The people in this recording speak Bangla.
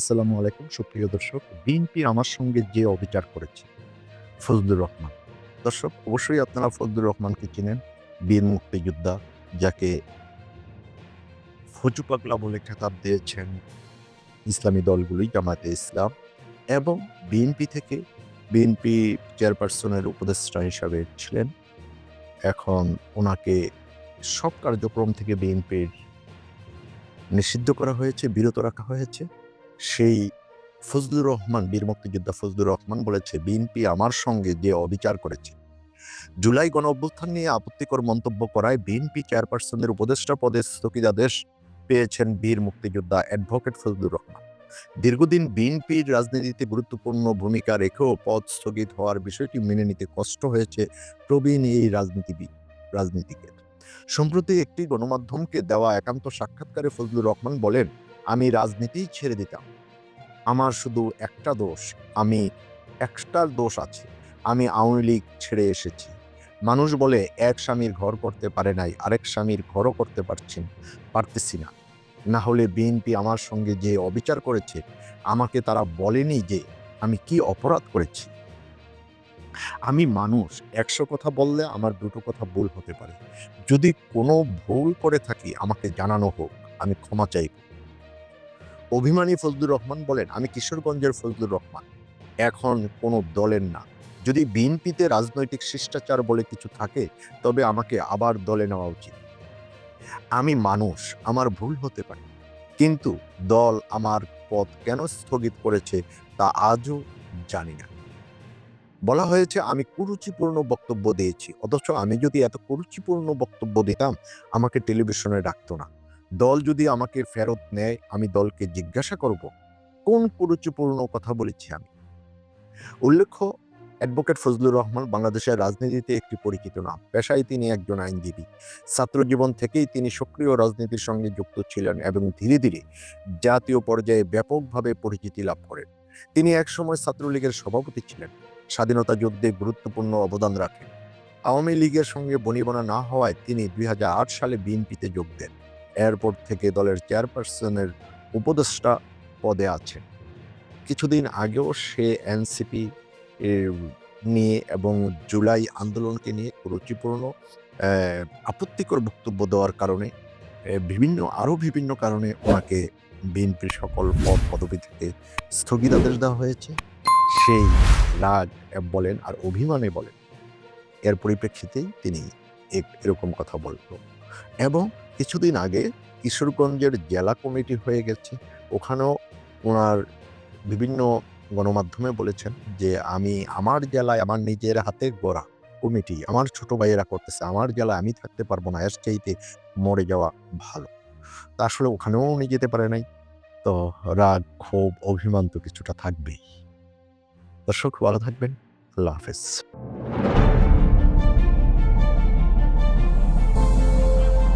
আসসালামু আলাইকুম। সুপ্রিয় দর্শক, বিএনপি আমার সঙ্গে যে অবিচার করেছে, ফজলুর রহমান। দর্শক, অবশ্যই আপনারা ফজলুর রহমানকে চিনেন, বীর মুক্তিযোদ্ধা, যাকে ফজু পাগলা বলে খেতাব দিয়েছেন ইসলামী দলগুলি জামাতে ইসলাম এবং বিএনপি থেকে বিএনপি চেয়ারপারসনের উপদেষ্টা হিসাবে ছিলেন। এখন ওনাকে সব কার্যক্রম থেকে বিএনপির নিষিদ্ধ করা হয়েছে, বিরত রাখা হয়েছে। সেই ফজলুর রহমান, বীর মুক্তিযোদ্ধা ফজলুর রহমান বলেছে, বিএনপি আমার সঙ্গে যে অবিচার করেছে, জুলাই গণ অভ্যুত্থান নিয়ে আপত্তিকর মন্তব্য করায় বিএনপি চেয়ারপারসনের উপদেষ্টা পদে স্থগিতাদেশ পেয়েছেন বীর মুক্তিযোদ্ধা অ্যাডভোকেট ফজলুর রহমান। দীর্ঘদিন বিএনপির রাজনীতিতে গুরুত্বপূর্ণ ভূমিকা রেখেও পদ স্থগিত হওয়ার বিষয়টি মেনে নিতে কষ্ট হয়েছে প্রবীণ এই রাজনীতিবিদ, রাজনীতিকের। সম্প্রতি একটি গণমাধ্যমকে দেওয়া একান্ত সাক্ষাৎকারে ফজলুর রহমান বলেন আমি রাজনীতি ছেড়ে দিতাম। আমার শুধু একটা দোষ, আমি একটার দোষ আছে, আমি আওয়ামী লীগ ছেড়ে এসেছি। মানুষ বলে, এক স্বামীর ঘর করতে পারে নাই, আরেক স্বামীর ঘরও করতে পারছি না, পারতেছি না। না হলে বিএনপি আমার সঙ্গে যে অবিচার করেছে, আমাকে তারা বলেনি যে আমি কি অপরাধ করেছি। আমি মানুষ, একশো কথা বললে আমার দুটো কথা ভুল হতে পারে। যদি কোনো ভুল করে থাকি, আমাকে জানানো হোক, আমি ক্ষমা চাইব। অভিমানী ফজলুর রহমান বলেন, আমি কিশোরগঞ্জের ফজলুর রহমান। এখন কোনো দলের না। যদি বিএনপিতে রাজনৈতিক শিষ্টাচার বলে কিছু থাকে, তবে আমাকে আবার দলে নেওয়া উচিত। আমি মানুষ, আমার ভুল হতে পারে। কিন্তু দল আমার পথ কেন স্থগিত করেছে, তা আজও জানি না। বলা হয়েছে, আমি কুরুচিপূর্ণ বক্তব্য দিয়েছি। অথচ আমি যদি এত কুরুচিপূর্ণ বক্তব্য দিতাম, আমাকে টেলিভিশনে ডাকতো না। দল যদি আমাকে ফেরত নেয়, আমি দলকে জিজ্ঞাসা করব, কোন কুরুচিপূর্ণ কথা বলেছি আমি? উল্লেখ্য, অ্যাডভোকেট ফজলুর রহমান বাংলাদেশের রাজনীতিতে একটি পরিচিত নাম। পেশায় তিনি একজন আইনজীবী। ছাত্র জীবন থেকেই তিনি সক্রিয় রাজনীতির সঙ্গে যুক্ত ছিলেন এবং ধীরে ধীরে জাতীয় পর্যায়ে ব্যাপকভাবে পরিচিতি লাভ করেন। তিনি একসময় ছাত্রলীগের সভাপতি ছিলেন। স্বাধীনতা যুদ্ধে গুরুত্বপূর্ণ অবদান রাখেন। আওয়ামী লীগের সঙ্গে বনিবনা না হওয়ায় তিনি দুই হাজার আট সালে বিএনপিতে যোগ দেন। এরপর থেকে দলের চেয়ারপারসনের উপদেষ্টা পদে আছেন। কিছুদিন আগেও সে এনসিপি নিয়ে এবং জুলাই আন্দোলনকে নিয়ে রুচিপূর্ণ আপত্তিকর বক্তব্য দেওয়ার কারণে বিভিন্ন, আরও বিভিন্ন কারণে ওনাকে বিএনপির সকল পদ পদবি থেকে স্থগিতাদেশ দেওয়া হয়েছে। সেই রাগ বলেন আর অভিমানে বলেন। এর পরিপ্রেক্ষিতেই তিনি এরকম কথা বলল। এবং কিছুদিন আগে কিশোরগঞ্জের জেলা কমিটি হয়ে গেছে। ওখানেও ওনার বিভিন্ন গণমাধ্যমে বলেছেন যে, আমি আমার জেলায় আমার নিজের হাতে গড়া কমিটি, আমার ছোট ভাইয়েরা করতেছে, আমার জেলায় আমি থাকতে পারব না, এর চাইতে মরে যাওয়া ভালো। তা আসলে ওখানেও উনি যেতে পারে নাই। তো রাগ, ক্ষোভ, অভিমান তো কিছুটা থাকবেই। দর্শক, ভালো থাকবেন। আল্লাহ হাফেজ।